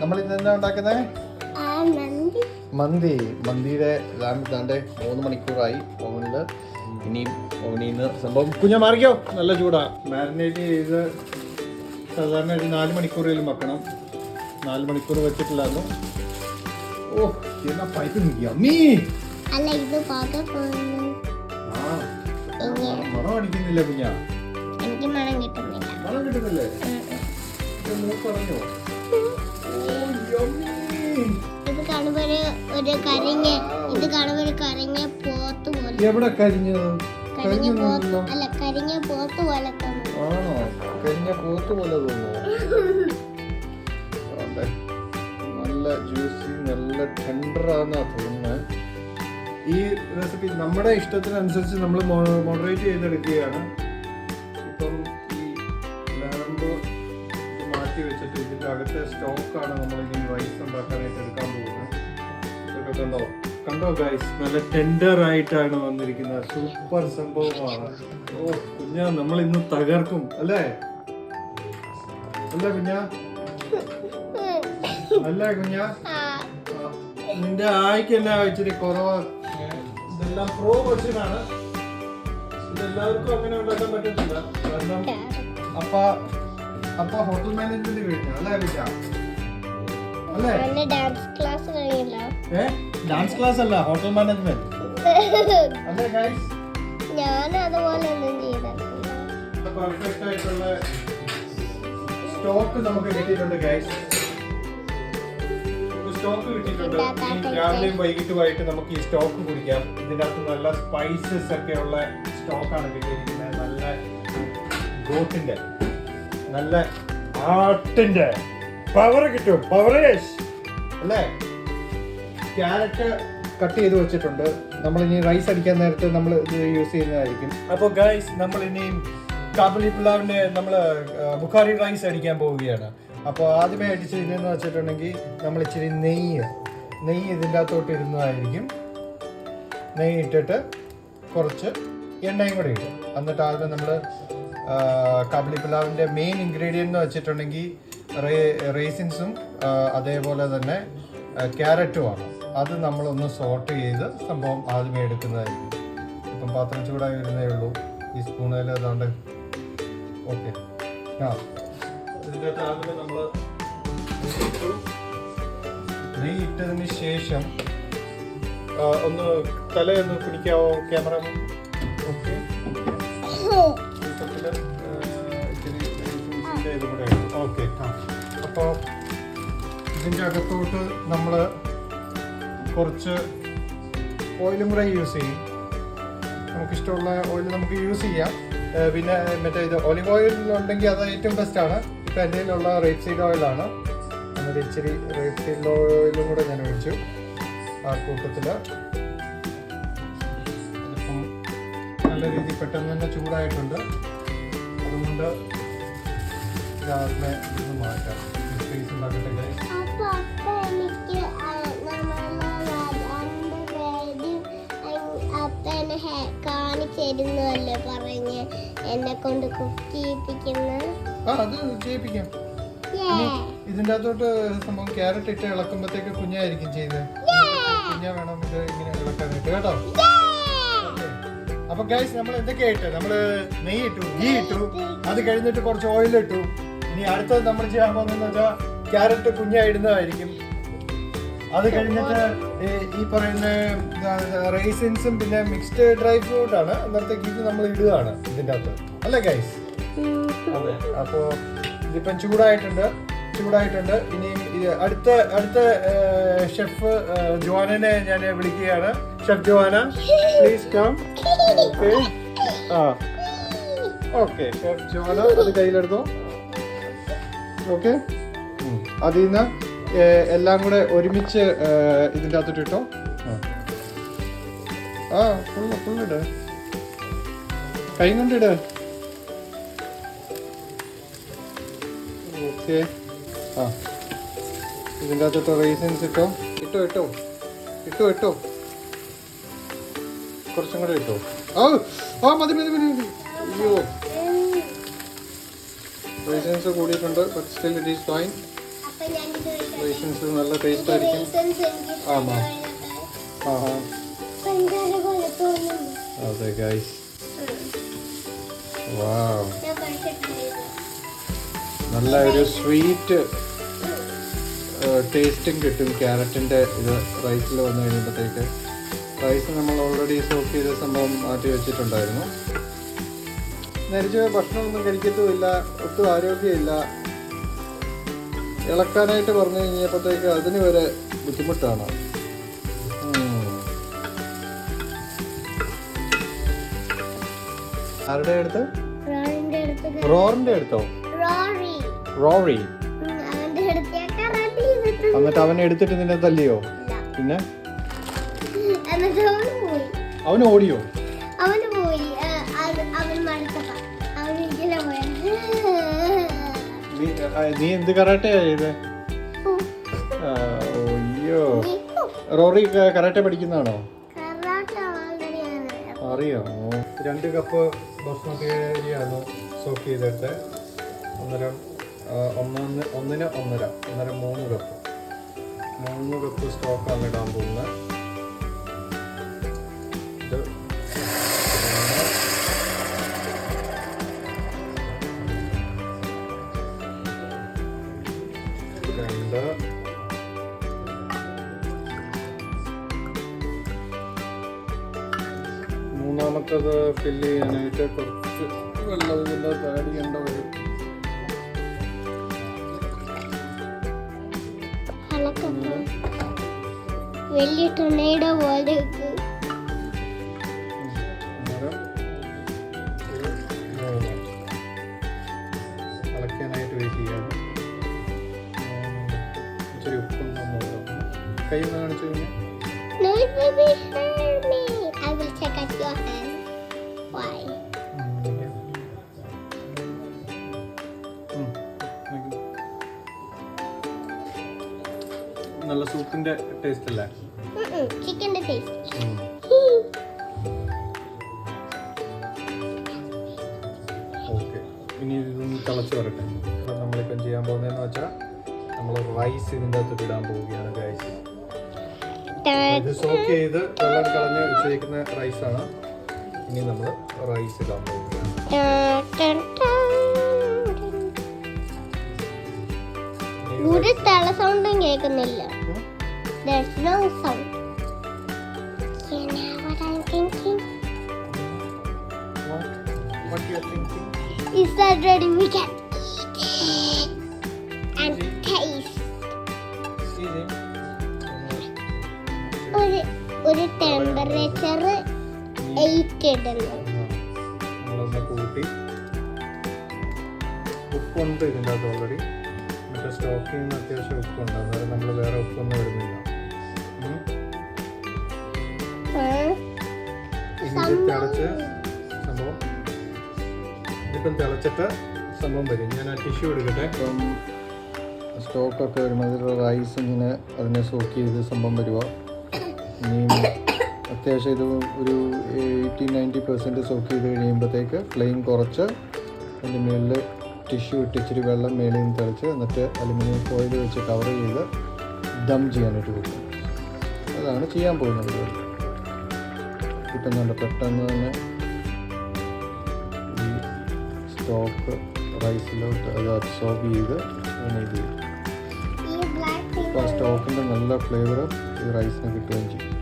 നമ്മൾ ഇന്ന് എന്താ ഉണ്ടാക്കുന്നത് മന്തി. മന്തിയുടെ ദാണ്ട് മൂന്ന് മണിക്കൂറായി ഓവനിൽ ഇനിയും ഓവനിൽ നിന്ന് സംഭവം കുഞ്ഞ മാറിക്കോ. നല്ല ചൂടാ. മാരിനേറ്റ് ചെയ്ത് സാധാരണ ഒരു നാല് മണിക്കൂറേലും വെക്കണം. നാല് മണിക്കൂർ വെച്ചിട്ടില്ലായിരുന്നു. ഓ എന്നാ പൈപ്പ് നീ മീ അല്ല ഇത് മണം അടിക്കുന്നില്ല കുഞ്ഞാ? എനിക്ക് മണം കിട്ടുന്നില്ല. മണം കിട്ടുന്നില്ലേ? പറഞ്ഞോ. ഇത് കാണുമ്പോ ഒരു കരിഞ്ഞ ഇത് കാണുമ്പോ ഒരു കരിഞ്ഞ പോത്ത് പോലെ. എവിടെ കരിഞ്ഞത് കരിഞ്ഞ പോത്ത് അല്ല കരിഞ്ഞ പോത്ത് പോലെ തോന്നുന്നു. ആണോ? കരിഞ്ഞ പോത്ത് പോലെ തോന്നുന്നു. നല്ല ജ്യൂസി നല്ല ടെൻഡറാന്നാ തോന്നുന്നത് ഈ റെസിപ്പി നമ്മുടെ ഇഷ്ടത്തിനനുസരിച്ച് നമ്മൾ മോഡറേറ്റ് ചെയ്തെടുക്കുകയാണ്. ഇപ്പം ഈ ലാമ്പ് മാറ്റി വെച്ചിട്ട് ഇതിന്റെ അകത്തെ സ്റ്റോക്കാണ് നമ്മൾ ഇനി റൈസ് ഉണ്ടാക്കാനായിട്ട് എടുക്കാൻ പോകുന്നത്. ഇതൊക്കെ കണ്ടോ? കണ്ടോ ഗൈസ് നല്ല ടെൻഡർ ആയിട്ടാണ് വന്നിരിക്കുന്നത്. സൂപ്പർ സംഭവമാണ്. ഓ കുഞ്ഞ നമ്മൾ ഇന്ന് തകർക്കും അല്ലേ? അല്ലേ കുഞ്ഞാ? അല്ലേ കുഞ്ഞാ? നിന്റെ ആയിക്ക് എന്നാ ഇച്ചിരി കുറവ്. ഇതെല്ലാം പ്രോ വെർഷനാണ് ഇതെല്ലാവർക്കും അങ്ങനെ ഉണ്ടാക്കാൻ പറ്റത്തില്ല. കാരണം അപ്പ അപ്പ ഹോട്ടൽ മാനേജ്മെന്റ് കഴിഞ്ഞു അല്ലേ കുഞ്ഞാ അല്ലേ? ഡാൻസ് ക്ലാസ് കഴിഞ്ഞല്ലോ. ഏ? ഡാൻസ് ക്ലാസ് അല്ല ഹോട്ടൽ മാനേജ്മെന്റ് അല്ലേ ഗൈസ് ഞാൻ അതുപോലെ ഒന്നും ചെയ്തിട്ടില്ല. പെർഫെക്റ്റ് ആയിട്ടുള്ള സ്റ്റോക്ക് നമുക്ക് കിട്ടിയിട്ടുണ്ട് ഗൈസ് സ്റ്റോക്ക് കിട്ടിയിട്ടുണ്ട്. രാവിലെയും വൈകിട്ടുമായിട്ട് നമുക്ക് ഈ സ്റ്റോക്ക് കുടിക്കാം. ഇതിന്റെ അകത്ത് നല്ല സ്പൈസസ് ഒക്കെ ഉള്ള സ്റ്റോക്കാണ് കിട്ടിയിരിക്കുന്നത്. നല്ല ഗോട്ടിന്റെ നല്ല ആട്ടിന്റെ പവർ കിട്ടും. പവറേഷ്. അല്ലേ? ക്യാരറ്റ് കട്ട് ചെയ്ത് വെച്ചിട്ടുണ്ട്. നമ്മൾ ഇനി റൈസ് അടിക്കാൻ നേരത്തെ നമ്മൾ ഇത് യൂസ് ചെയ്യുന്നതായിരിക്കും. അപ്പോൾ ഗൈസ് നമ്മൾ ഇനിയും കാബലി പുലാവിന്റെ നമ്മൾ ബുഖാരി റൈസ് അടിക്കാൻ പോവുകയാണ്. അപ്പോൾ ആദ്യമേ അടിച്ച് ഇതിനെന്ന് വെച്ചിട്ടുണ്ടെങ്കിൽ നമ്മൾ ഇച്ചിരി നെയ്യ് നെയ്യ് ഇതിന്റെ അകത്തോട്ട് ഇടുന്നതായിരിക്കും. നെയ്യ് ഇട്ടിട്ട് കുറച്ച് എണ്ണയും കൂടി ഇടും. എന്നിട്ട് ആദ്യം നമ്മൾ കാബലി പുലാവിന്റെ മെയിൻ ഇൻഗ്രീഡിയന്റ് എന്ന് വെച്ചിട്ടുണ്ടെങ്കിൽ റേസിൻസും അതേപോലെ തന്നെ ക്യാരറ്റുമാണ് അത് നമ്മളൊന്ന് സോർട്ട് ചെയ്ത് സംഭവം ആദ്യമേ എടുക്കുന്നതായിരിക്കും. ഇപ്പം പാത്രം ചൂടായി വരുന്നേ ഉള്ളൂ. ഈ സ്പൂണിൽ ഏതാണ്ട് ഓക്കെ ആ. ഇതിന്റെ നമ്മൾ നെയ്യ് ഇട്ടതിന് ശേഷം ഒന്ന് തലയൊന്ന് പിടിക്കാവോ ക്യാമറ? ഓക്കെ ഓക്കെ അപ്പോൾ ഇതിന്റെ അകത്തോട്ട് നമ്മൾ കുറച്ച് ഓയിലും കൂടെ യൂസ് ചെയ്യും. നമുക്കിഷ്ടമുള്ള ഓയിൽ നമുക്ക് യൂസ് ചെയ്യാം. പിന്നെ മറ്റേ ഇത് ഒലിവ് ഓയിൽ ഉണ്ടെങ്കിൽ അത് ഏറ്റവും ബെസ്റ്റ് ആണ്. ഇപ്പം എന്റെ കയ്യിലുള്ള റേപ്പ് സീഡ് ഓയിലാണ് എന്നിട്ട് ഇച്ചിരി റേപ്പ് സീഡ് ഓയിലും കൂടെ ഞാൻ ഒഴിച്ചു. ആ കൂട്ടത്തിൽ നല്ല രീതിയിൽ പെട്ടെന്ന് തന്നെ ചൂടായിട്ടുണ്ട്. അതുകൊണ്ട് രാവിലെ ഇന്ന് മാറ്റാം. സ്പേസ് ഉണ്ടാക്കട്ടെ? ഇതിന്റെ ആ നമ്മളെ രണ്ട് പേരും കാണിച്ചിരുന്നല്ലേ പറഞ്ഞ് എന്നെ കൊണ്ട് കുക്ക് ചെയ്യിപ്പിക്കുന്നത് ആ അത് ചെയ്യിപ്പിക്കാം. ഇനി ഇതിന്റെ അകത്തോട്ട് സംഭവം ക്യാരറ്റ് ഇട്ട് ഇളക്കുമ്പോഴത്തേക്ക് കുഞ്ഞായിരിക്കും ചെയ്ത് കുഞ്ഞ വേണം ഇത് ഇങ്ങനെ ഇളക്കാനായിട്ട്. കേട്ടോ. അപ്പൊ ഗൈസ് നമ്മൾ എന്തൊക്കെയായിട്ട് നമ്മൾ നെയ്യ് ഇട്ടു? ഗീ ഇട്ടു അത് കഴിഞ്ഞിട്ട് കുറച്ച് ഓയിൽ ഇട്ടു ഇനി അടുത്തത് നമ്മൾ ചെയ്യാൻ പോകുന്നതെന്ന് വെച്ചാൽ ക്യാരറ്റ് കുഞ്ഞായിടുന്നതായിരിക്കും അത് കഴിഞ്ഞിട്ട് ഈ- പറയുന്ന റൈസിൻസും പിന്നെ മിക്സ്ഡ് ഡ്രൈ ഫ്രൂട്ട് ആണ്. അന്നേരത്തേക്ക് ഇത് നമ്മൾ ഇടുകയാണ് ഇതിന്റെ അകത്ത്. അല്ലേ ഗൈസ് അതെ. അപ്പോ ഇതിപ്പം ചൂടായിട്ടുണ്ട് ചൂടായിട്ടുണ്ട്. ഇനിയും അടുത്ത അടുത്ത ഷെഫ് ജോനനെ ഞാൻ വിളിക്കുകയാണ്. Chef Joanna, please come. Okay. ആ ഓക്കെ ഷെഫ് ജോന അത് കയ്യിലെടുത്തോ. ഓക്കെ അതിൽ നിന്ന് എല്ലാം കൂടെ ഒരുമിച്ച് ഇതിന്റെ അകത്തോട്ട് ഇട്ടോ. ആ. ഫുള്ള് ഫുള്ളിട് കൈ കൊണ്ടിട് ഓക്കെ ആ. ഇതിന്റെ അകത്തോട്ട് റേസിൻസ് ഇട്ടോ. ഇട്ടോ ഇട്ടോ. ഇട്ടോ ഇട്ടോ. കുറച്ചും കൂടെ ഇട്ടോ. ആ ആ മതി മതി മതി മതി. അയ്യോ. റേസിൻസ് കൂടിയിട്ടുണ്ട് but still it is fine അപ്പൊ ഞാൻ ഇത് റൈസിൻസ് നല്ല ടേസ്റ്റ് ആയിരിക്കും ആമാ. പോലെ തോന്നുന്നു അതെ ഗൈസ്. വാവ് നല്ല ഒരു സ്വീറ്റ് ടേസ്റ്റും കിട്ടും. ക്യാരറ്റിന്റെ ഇത് റൈസിൽ വന്നു കഴിയുമ്പോഴത്തേക്ക് റൈസ് നമ്മൾ ഓൾറെഡി സോക്ക് ചെയ്ത സംഭവം മാറ്റി വെച്ചിട്ടുണ്ടായിരുന്നു. നരിച്ച ഭക്ഷണമൊന്നും കഴിക്കത്തുമില്ല ഒട്ടും ആരോഗ്യമില്ല. ഇളക്കാനായിട്ട് പറഞ്ഞു കഴിഞ്ഞപ്പോഴത്തേക്ക് അതിന് വരെ ബുദ്ധിമുട്ടാണ്. ആരുടെ അടുത്ത്? റോറിന്റെ അടുത്ത് റോറി. എന്നിട്ട് അവനെ എടുത്തിട്ട് നിന്നെ തല്ലിയോ? പിന്നെ? അവൻ ഓടിയോ? അവന് പോയി. അവൻ മടുത്തപ്പ അവൻ ഇങ്ങനെ നീ എന്ത് കറാട്ടെ ചെയ്തേ? അയ്യോ. റോറി കറാട്ടെ കരാട്ടെ പഠിക്കുന്നതാണോ? അറിയോ? രണ്ട് കപ്പ് ബസ്മതി അരിയാണ് സോക്ക് ചെയ്തിട്ട് ഒന്നര ഒന്നൊന്ന് ഒന്നിന് ഒന്നര ഒന്നര മൂന്ന് കപ്പ്. മൂന്ന് കപ്പ് സ്റ്റോക്കാണ് ഇടാൻ പോകുന്നത്. നമുക്കത് ഫില്ല് ചെയ്യാനായിട്ട് കുറച്ച് വെള്ളം ഇതിന്റെ ആഡ് ചെയ്യേണ്ട വരും. വലിയ ടൊണയുടെ പോലെ ചെയ്യാം. കാണിച്ചു help me. I will check out your hand. നല്ല സൂപ്പിന്റെ ടേസ്റ്റ് അല്ലേ? ചിക്കന്റെ ടേസ്റ്റ്. ഓക്കെ ഇനി ഇതൊന്ന് തിളച്ച് വരട്ടെ. അപ്പം നമ്മളിപ്പം ചെയ്യാൻ പോകുന്നതെന്ന് വെച്ചാൽ നമ്മൾ റൈസ് ഇതിന്റെ അകത്ത് ഇടാൻ പോവുകയാണ് റൈസ് ഇത് സോക്ക് ചെയ്ത് വെള്ളം കളഞ്ഞ് വെച്ചേക്കുന്ന റൈസാണ് ഇനി നമ്മൾ റൈസ് ഇടാൻ പോവുകയാണ്. ഒരു തള സൗണ്ടും കേൾക്കുന്നില്ല. There's no sound. You know what I'm thinking? What? What you are thinking? Is that ready? We can eat it and taste. Easy. ഒരു ഒരു ടെമ്പറേച്ചർ എയ്റ്റ് ഇടുന്നു നമ്മളൊന്ന് കൂട്ടി ഉപ്പുണ്ട് ഇതിന്റെ അകത്ത് ഓൾറെഡി മറ്റേ സ്റ്റോക്കിൽ നിന്ന് അത്യാവശ്യം ഉപ്പുണ്ട് അന്നേരം നമ്മൾ വേറെ ഉപ്പൊന്നും ഇടുന്നില്ല ഇത് തിളച്ച് സംഭവം. ഇതിപ്പം തിളച്ചിട്ട് സംഭവം വരും. ഞാൻ ആ ടിഷ്യൂ എടുക്കട്ടെ. ഇപ്പം സ്റ്റോക്കൊക്കെ വരുമ്പോൾ റൈസ് ഇങ്ങനെ അതിനെ സോക്ക് ചെയ്ത് സംഭവം വരുമോ ഇനി അത്യാവശ്യം ഇത് ഒരു എയ്റ്റി നയന്റി പെർസെന്റ് സോക്ക് ചെയ്ത് കഴിയുമ്പോഴത്തേക്ക് ഫ്ലെയിം കുറച്ച് അതിന്റെ മുകളിൽ ടിഷ്യൂ ഇട്ടിച്ചിരി വെള്ളം മേളിൽ നിന്ന് തെളിച്ച് എന്നിട്ട് അലുമിനിയം ഫോയിൽ വെച്ച് കവർ ചെയ്ത് ദം ചെയ്യാനായിട്ട് കൊടുക്കും. അതാണ് ചെയ്യാൻ പോകുന്നത്. ഇപ്പം പെട്ടെന്ന് തന്നെ ഈ സ്റ്റോക്ക് റൈസിലോട്ട് അത് അബ്സോർബ് ചെയ്ത് ഇത് അപ്പോൾ ആ സ്റ്റോക്കിന്റെ നല്ല ഫ്ലേവർ ഈ റൈസിന് കിട്ടുകയും ചെയ്യും.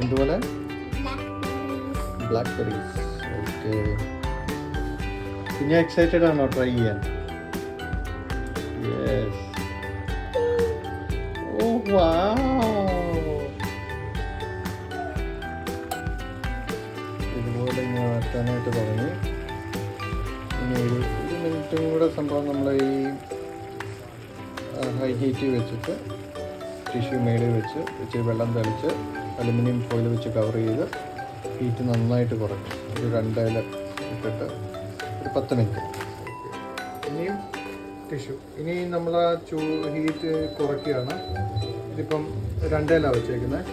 എന്തുപോലെ? ബ്ലാക്ക് ബെറീസ് ഓക്കെ പിന്നെ എക്സൈറ്റഡ് ആണോ ട്രൈ ചെയ്യാൻ? യെസ് ഓ ഇതുപോലെ ഇങ്ങനെ മാറ്റാനായിട്ട് തുടങ്ങി. ഇനി ഒരു ഒരു മിനിറ്റും കൂടെ സംഭവം നമ്മൾ ഈ ഹൈ ഹീറ്റ് വെച്ചിട്ട് ടിഷ്യൂ മേളിൽ വെച്ച് ഇച്ചിരി വെള്ളം തളിച്ച് അലുമിനിയം ഫോയിൽ വെച്ച് കവർ ചെയ്ത് ഹീറ്റ് നന്നായിട്ട് കുറയ്ക്കും. ഒരു രണ്ടേല ഇട്ടിട്ട് ഒരു പത്ത് മിനിറ്റ് ടിഷ്യൂ ഇനി നമ്മൾ ആ ചൂ ഹീറ്റ് കുറയ്ക്കുകയാണ്. ഇതിപ്പം രണ്ടേല വെച്ചേക്കുന്നത്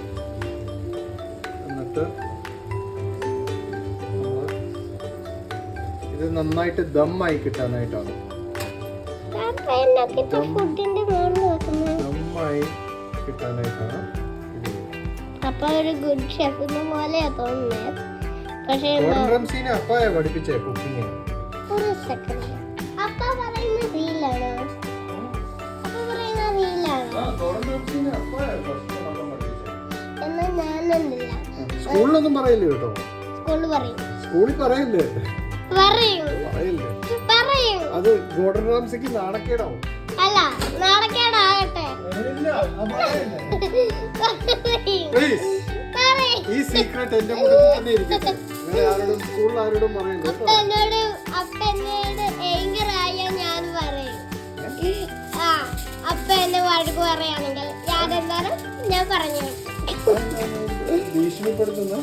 എന്നിട്ട് ഇത് നന്നായിട്ട് ദം ആയി കിട്ടാനായിട്ടാണ് ദമ്മായി കിട്ടാനായിട്ടാണ് അപ്പൊ ഒരു ഗുഡ് ഷെഫിനെ പോലെയാ തോന്നുന്നത് പക്ഷേ പഠിപ്പിച്ചേ കുക്കിങ് ഒരു സെക്കൻഡ് സ്കൂളിലൊന്നും പറയില്ല കേട്ടോ? സ്കൂളിൽ പറയും. സ്കൂളിൽ പറയില്ലേ? പറയും. പറയും. അത് ഗോഡൻ റാംസിക്ക് നാണക്കേടാവും. അല്ല നാണക്കേടാകട്ടെ. ഈ സീക്രട്ട് എന്റെ കൂടെ തന്നെ ഇരിക്കട്ടെ. വേറെ ആരോടും സ്കൂളിൽ ആരോടും അപ്പനോട് അപ്പനോട് ഞാൻ പറയും. ആ അപ്പ എന്നെ വഴക്ക് പറയുകയാണെങ്കിൽ എന്തായാലും ഞാൻ പറഞ്ഞു. ഭീഷണിപ്പെടുത്തുന്ന.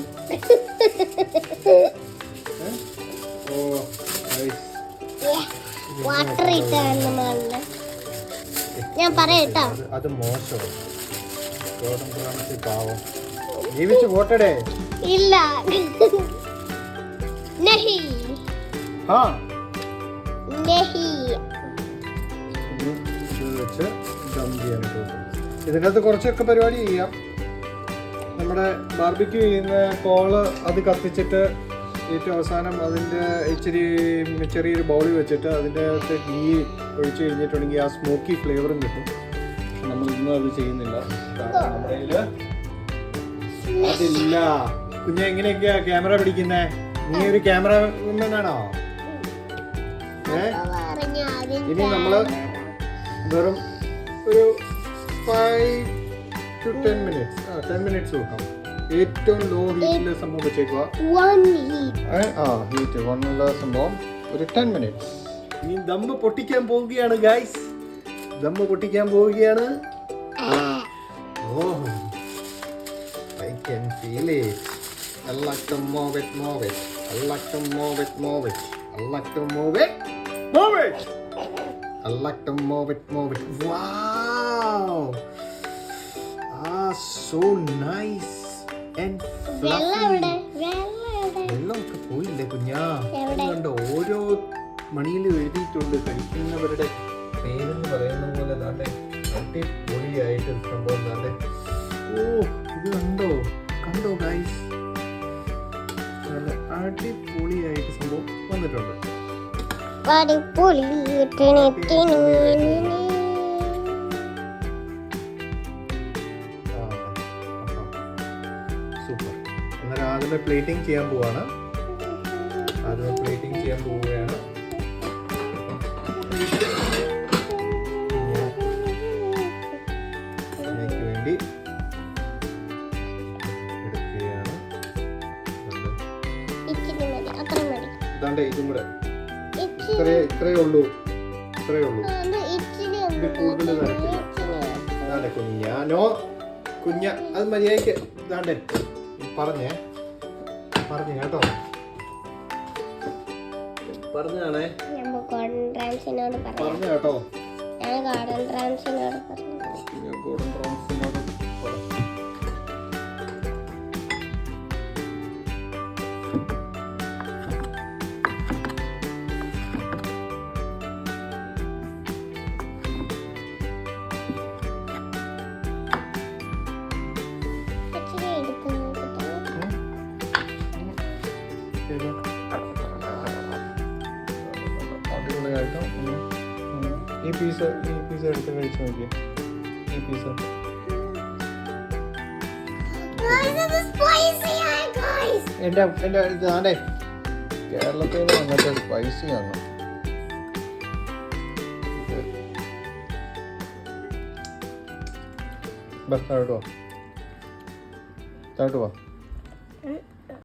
വാട്ടർ ഇട്ടാണ് മുകളിൽ ഞാൻ പറയട്ടോ അത് മോശം. പാവം. ജീവിച്ചു പോട്ടടേ. ഇല്ല. നഹി. ആ. നഹി. വെച്ച് ദം ചെയ്യാൻ പോകും ഇതിനകത്ത് കുറച്ചൊക്കെ പരിപാടി ചെയ്യാം. നമ്മുടെ ബാർബിക്യൂ ചെയ്യുന്ന കോൾ അത് കത്തിച്ചിട്ട് ഏറ്റവും അവസാനം അതിന്റെ ഇച്ചിരി ചെറിയൊരു ബൗളി വെച്ചിട്ട് അതിന്റെ അകത്ത് ഗീ ഒഴിച്ചു കഴിഞ്ഞിട്ടുണ്ടെങ്കിൽ ആ സ്മോക്കി ഫ്ലേവറും കിട്ടും. പക്ഷെ നമ്മൾ ഇന്നും അത് ചെയ്യുന്നില്ല. കാരണം നമ്മുടെ കയ്യിൽ അതില്ല. കുഞ്ഞെ എങ്ങനെയൊക്കെയാ ക്യാമറ പിടിക്കുന്നേ? നീ ഒരു ക്യാമറമാനാണോ ഏ പറഞ്ഞു ഇനി നമ്മൾ വെറും ഒരു ഫൈവ് ടു ടെൻ മിനിറ്റ്സ് ആ ടെൻ മിനിറ്റ്സ് വെക്കാം ഏറ്റവും ലോ ഹീറ്റിൽ സംഭവം വെച്ചേക്കുക ആ ഹീറ്റ് വണ്ണുള്ള സംഭവം ഒരു ടെൻ മിനിറ്റ്സ് ഇനി ദമ്മ് പൊട്ടിക്കാൻ പോവുകയാണ് ഗൈസ് ദമ്മ് പൊട്ടിക്കാൻ പോവുകയാണ്. ഓ I can feel it I like to move it, move it. I like to move it, move it. I like to move it, move it. I like to move it, move it. Wow! So nice and വെള്ളം fluffy. എവിടെ? വെള്ളം എവിടെ? വെള്ളമൊക്കെ പോയില്ലേ കുഞ്ഞാ? എവിടെ? ഓരോ മണിയിലും എഴുതിയിട്ടുണ്ട് കഴിക്കുന്നവരുടെ പേരെന്ന് പറയുന്ന പോലെ താണ്ടെ അടിപൊളിയായിട്ട് സംഭവം താണ്ടെ ഓ ഇത് കണ്ടോ? കണ്ടോ ഗൈസ് നല്ല അടിപൊളിയായിട്ട് സംഭവം വന്നിട്ടുണ്ട്. അടിപൊളി പ്ലേറ്റിംഗ് ചെയ്യാൻ പോവാണ്. ആദ്യമേ പ്ലേറ്റിംഗ് ചെയ്യാൻ പോവുകയാണ്. ഇതിലേക്ക് വേണ്ടി ഉള്ളൂ. ഉള്ളൂ. അത് കുഞ്ഞ അത് മര്യാദയ്ക്ക് ഇതാണ്ടെ. പറഞ്ഞേ. പറഞ്ഞു കേട്ടോ. പറഞ്ഞാണേ. ഞാൻ ഗോൾഡൻ ട്രാൻസിനോട് പറഞ്ഞു കേട്ടോ. ഞാൻ ഗോൾഡൻ ട്രാൻസിനോട് പറഞ്ഞു ഞാൻ ഗോൾഡൻ ബ്രൗൺസിനോട് പറ. ഉം. ഈ പീസ് ഈ പീസ് എടുത്ത് കഴിച്ചു നോക്കിയേ. ഈ പീസ്. എന്റെ എന്റെ ഇതാണ്ടേ കേരളത്തിൽ നിന്ന് സ്പൈസി ആണ് ബസ് താഴോട്ട് വാ. താഴോട്ട് വാ.